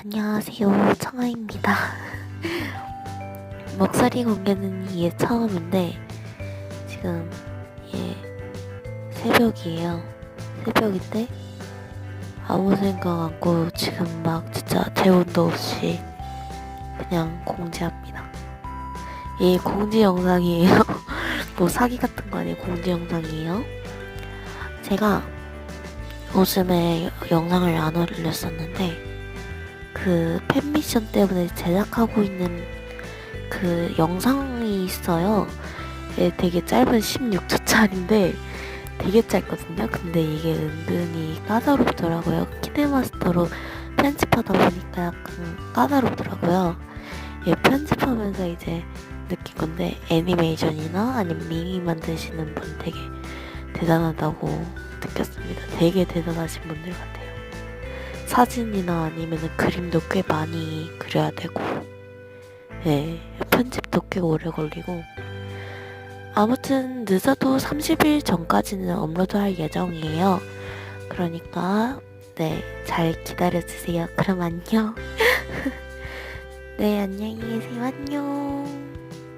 안녕하세요. 청아입니다. 목소리 공개는 이게 처음인데, 지금, 예, 새벽이에요. 새벽인데, 아무 생각 않고 지금 막 진짜 대본도 없이 그냥 공지합니다. 이 공지 영상이에요. 뭐 사기 같은 거 아니에요. 공지 영상이에요. 제가 요즘에 영상을 안 올렸었는데, 그 팬미션 때문에 제작하고 있는 그 영상이 있어요. 예, 되게 짧은 16초짜리인데 되게 짧거든요. 근데 이게 은근히 까다롭더라고요. 키네마스터로 편집하다 보니까 약간 까다롭더라고요. 예, 편집하면서 이제 느낀 건데 애니메이션이나 아니면 미니 만드시는 분 되게 대단하다고 느꼈습니다. 되게 대단하신 분들 같아요. 사진이나 아니면 그림도 꽤 많이 그려야 되고, 네, 편집도 꽤 오래 걸리고, 아무튼 늦어도 30일 전까지는 업로드할 예정이에요. 그러니까, 네, 잘 기다려주세요. 그럼 안녕. 네, 안녕히 계세요. 안녕.